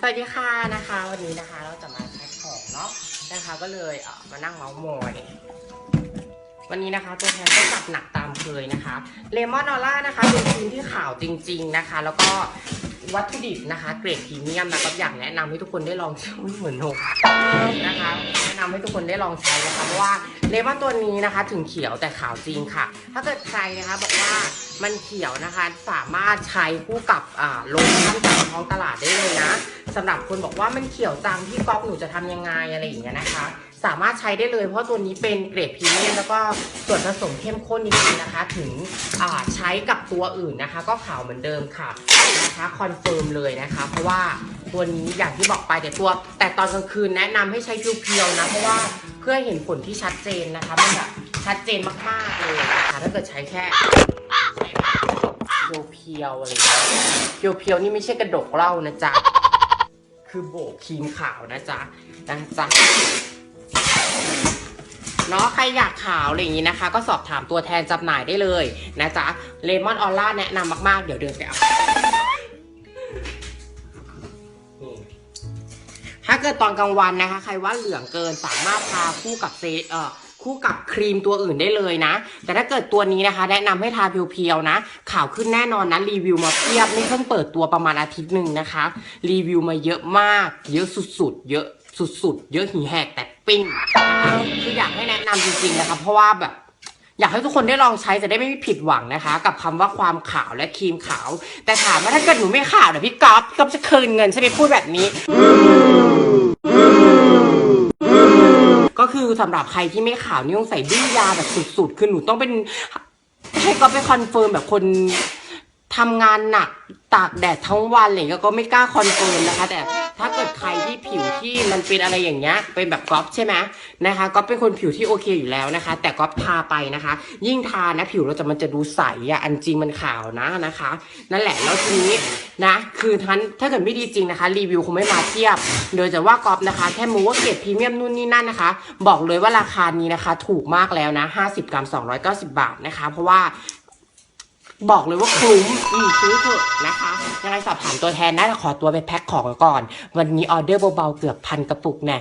สวัสดีค่ะนะคะ วันนี้นะคะเราจะมาแพ็คของเนาะนะคะ ก็เลยเออมานั่งเมาส์มอย วันนี้นะคะ ตัวแทนก็จัดหนักตามเคยนะคะเลมอนออร่านะคะเป็นครีมที่ขาวจริง ๆนะคะ แล้วก็วัตถุดิบนะคะ เกรดพรีเมียมนะคะอยากแนะนำให้ทุกคนได้ลองใช้เหมือนนกนะคะแนะนำให้ทุกคนได้ลองใช้นะคะเพราะว่าเลมอนตัวนี้นะคะ ถึงเขียวแต่ขาวจริงค่ะ ถ้าเกิดใครนะคะบอกว่ามันเขียวนะคะสามารถใช้คู่กับโลชั่นตามท้องตลาดได้เลย สำหรับคนบอกว่ามันเขียวจังพี่ก๊อฟหนูจะทำยังไงอะไรอย่างเงี้ยนะคะ สามารถใช้ได้เลยเพราะตัวนี้เป็นเกรดพรีเมียมแล้วก็ส่วนผสมเข้มข้นจริงๆนะคะ ถึงใช้กับตัวอื่นนะคะ ก็ขาวเหมือนเดิมค่ะนะคะคอนเฟิร์มเลยนะคะ เพราะว่าตัวนี้อย่างที่บอกไปแต่ตัว แต่ตอนกลางคืนแนะนำให้ใช้เพียวๆนะเพราะว่าเพื่อเห็นผลที่ชัดเจนนะคะมันแบบชัดเจนมากๆเลยนะคะถ้าเกิดใช้แค่เพียวๆอะไรอย่างเงี้ยเพียวๆนี่ไม่ใช่กระดกเหล้านะจ๊ะ คือโบกครีมขาวนะจ๊ะนะจ๊ะเนาะใครอยากขาวอะไรอย่างนี้นะคะ ก็สอบถามตัวแทนจำหน่ายได้เลยนะจ๊ะเลมอนออร่าแนะนำมาก ๆ เดี๋ยวเดินไปเอาถ้าเกิดตอนกลางวันนะคะ ใครว่าเหลืองเกินสามารถทาคู่กับเซเอ่อ คู่กับครีมตัวอื่นได้เลยนะ แต่ถ้าเกิดตัวนี้นะคะ แนะนำให้ทาเพียวๆนะขาวขึ้นแน่นอนนะรีวิวมาเพียบนี่เพิ่งเปิดตัวประมาณอาทิตย์หนึ่งนะคะ รีวิวมาเยอะมาก เยอะสุดๆ เยอะสุดๆ เยอะหีแหกแต่ปิ้งคืออยากให้แนะนำจริงๆนะคะ เพราะว่าแบบอยากให้ทุกคนได้ลองใช้จะได้ไม่ผิดหวังนะคะ กับคำว่าความขาวและครีมขาว แต่ถามว่าถ้าเกิดหนูไม่ขาวเดี๋ยวพี่ก๊อฟก๊อฟจะคืนเงินใช่ไหมพูดแบบนี้ คือสำหรับใครที่ไม่ขาวนี่ต้องใส่ดื้อยาแบบสุดๆ คือหนูต้องเป็นให้ก็ไปคอนเฟิร์มแบบคนทำงานหนักตากแดดทั้งวันอะไรเงี้ยก็ไม่กล้าคอนเฟิร์มนะคะ แต่ถ้าเกิดใครที่ผิวที่มันเป็นอะไรอย่างเงี้ยเป็นแบบกรอบใช่ไหม นะคะก๊อฟเป็นคนผิวที่โอเคอยู่แล้วนะคะ แต่ก๊อฟทาไปนะคะ ยิ่งทานะผิวเราจะมันจะดูใสอะอันจริงมันขาวนะนะคะ นั่นแหละแล้วทีนี้นะคือทันถ้าเกิดไม่ดีจริงนะคะ รีวิวคงไม่มาเทียบ โดยจะว่าก๊อฟนะคะแค่มูว่าเกรดพรีเมียมนู่นนี่นั่นนะคะ บอกเลยว่าราคานี้นะคะ ถูกมากแล้วนะ50 กรัม 290 บาทนะคะ เพราะว่าบอกเลยว่าคุ้มอืมซื้อเถอะนะคะยังไงสอบถามตัวแทนได้ขอตัวไปแพ็คของก่อน วันนี้ออเดอร์เบาๆเกือบพันกระปุกแน่